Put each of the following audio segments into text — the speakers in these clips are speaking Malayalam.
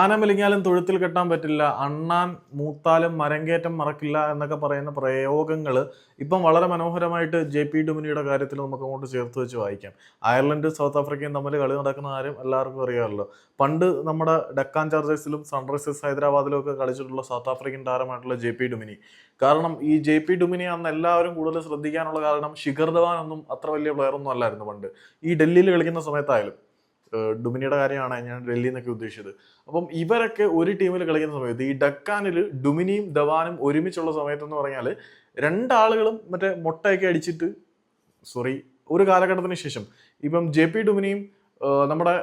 ആനമിലിങ്ങാലും തൊഴുത്തിൽ കെട്ടാൻ പറ്റില്ല അണ്ണാൻ മൂത്താലും മരങ്കേറ്റം മറക്കില്ല എന്നൊക്കെ പറയുന്ന പ്രയോഗങ്ങൾ ഇപ്പം വളരെ മനോഹരമായിട്ട് ജെ പി ഡുമിനിയുടെ കാര്യത്തിൽ നമുക്ക് അങ്ങോട്ട് ചേർത്ത് വെച്ച് വായിക്കാം. അയർലൻഡ് സൗത്ത് ആഫ്രിക്കയും തമ്മിൽ കളി നടക്കുന്ന കാര്യം എല്ലാവർക്കും അറിയാമല്ലോ. പണ്ട് നമ്മുടെ ഡക്കാൻ ചാർജേഴ്സിലും സൺറൈസേഴ്സ് ഹൈദരാബാദിലും ഒക്കെ കളിച്ചിട്ടുള്ള സൗത്ത് ആഫ്രിക്കൻ താരമായിട്ടുള്ള ജെ പി ഡുമിനി കാരണം ഈ ജെ പി ഡുമിനി അന്ന് എല്ലാവരും കൂടുതൽ ശ്രദ്ധിക്കാനുള്ള കാരണം ശിഖർ ധവാൻ ഒന്നും അത്ര വലിയ പ്ലെയർ ഒന്നും അല്ലായിരുന്നു പണ്ട്. ഈ ഡൽഹിയിൽ കളിക്കുന്ന സമയത്തായാലും ഡുമിനിയുടെ കാര്യമാണ് ഞാൻ ഡൽഹി എന്നൊക്കെ ഉദ്ദേശിച്ചത്. അപ്പം ഇവരൊക്കെ ഒരു ടീമിൽ കളിക്കുന്ന സമയത്ത് ഈ ഡക്കാനിൽ ഡുമിനിയും ധവാനും ഒരുമിച്ചുള്ള സമയത്ത് എന്ന് പറഞ്ഞാൽ രണ്ടാളുകളും മറ്റേ മുട്ടയൊക്കെ അടിച്ചിട്ട് സോറി ഒരു കാലഘട്ടത്തിന് ശേഷം. ഇപ്പം ജെ പി ഡുമിനിയും നമ്മുടെ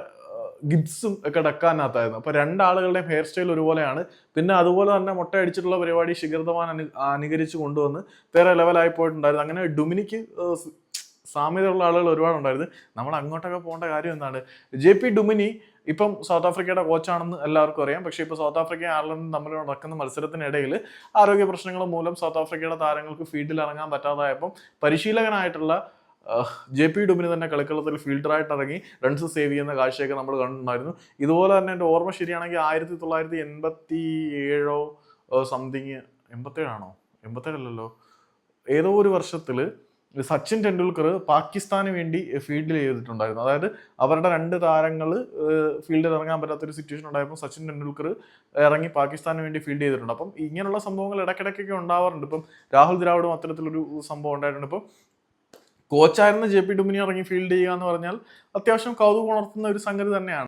ഗിബ്സും ഒക്കെ ഡക്കാനകത്തായിരുന്നു അപ്പൊ രണ്ടാളുകളുടെയും ഹെയർ സ്റ്റൈൽ ഒരുപോലെയാണ്. പിന്നെ അതുപോലെ തന്നെ മുട്ട അടിച്ചിട്ടുള്ള പരിപാടി ശിഖർ ധവാൻ അനു അനുകരിച്ച് കൊണ്ടുവന്ന് വേറെ ലെവലായി പോയിട്ടുണ്ടായിരുന്നു. അങ്ങനെ ഡുമിനിക്ക് സാമ്യതയുള്ള ആളുകൾ ഒരുപാടുണ്ടായിരുന്നു. നമ്മൾ അങ്ങോട്ടൊക്കെ പോകേണ്ട കാര്യം എന്താണ്? ജെ പി ഡുമിനി ഇപ്പം സൗത്ത് ആഫ്രിക്കയുടെ കോച്ചാണെന്ന് എല്ലാവർക്കും അറിയാം. പക്ഷേ ഇപ്പോൾ സൗത്ത് ആഫ്രിക്കയും അയർലൻഡും തമ്മിൽ നടക്കുന്ന മത്സരത്തിനിടയിൽ ആരോഗ്യ പ്രശ്നങ്ങൾ മൂലം സൗത്ത് ആഫ്രിക്കയുടെ താരങ്ങൾക്ക് ഫീൽഡിൽ ഇറങ്ങാൻ പറ്റാതായപ്പം പരിശീലകനായിട്ടുള്ള ജെ പി ഡുമിനി തന്നെ കളിക്കളത്തിൽ ഫീൽഡറായിട്ട് ഇറങ്ങി റൺസ് സേവ് ചെയ്യുന്ന കാഴ്ചയൊക്കെ നമ്മൾ കണ്ടിട്ടുണ്ടായിരുന്നു. ഇതുപോലെ തന്നെ എന്റെ ഓർമ്മ ശരിയാണെങ്കിൽ ആയിരത്തി തൊള്ളായിരത്തി എൺപത്തി ഏഴോ സംതിങ് എൺപത്തേഴാണോ എൺപത്തേഴല്ലോ ഏതോ ഒരു വർഷത്തിൽ സച്ചിൻ ടെണ്ടുൽക്കർ പാകിസ്ഥാന് വേണ്ടി ഫീൽഡിൽ ചെയ്തിട്ടുണ്ടായിരുന്നു. അതായത് അവരുടെ രണ്ട് താരങ്ങൾ ഫീൽഡിൽ ഇറങ്ങാൻ പറ്റാത്തൊരു സിറ്റുവേഷൻ ഉണ്ടായപ്പോൾ സച്ചിൻ ടെണ്ടുൽക്കർ ഇറങ്ങി പാകിസ്ഥാന് വേണ്ടി ഫീൽഡ് ചെയ്തിട്ടുണ്ട്. അപ്പം ഇങ്ങനെയുള്ള സംഭവങ്ങൾ ഇടയ്ക്കിടയ്ക്കൊക്കെ ഉണ്ടാവാറുണ്ട്. ഇപ്പം രാഹുൽ ദ്രാവിഡും അത്തരത്തിലൊരു സംഭവം ഉണ്ടായിട്ടുണ്ട്. ഇപ്പം കോച്ചായിരുന്ന ജെ പി ഡുമിനി ഇറങ്ങി ഫീൽഡ് ചെയ്യുക എന്ന് പറഞ്ഞാൽ അത്യാവശ്യം കൗതുകം ഉണർത്തുന്ന ഒരു സംഗതി തന്നെയാണ്.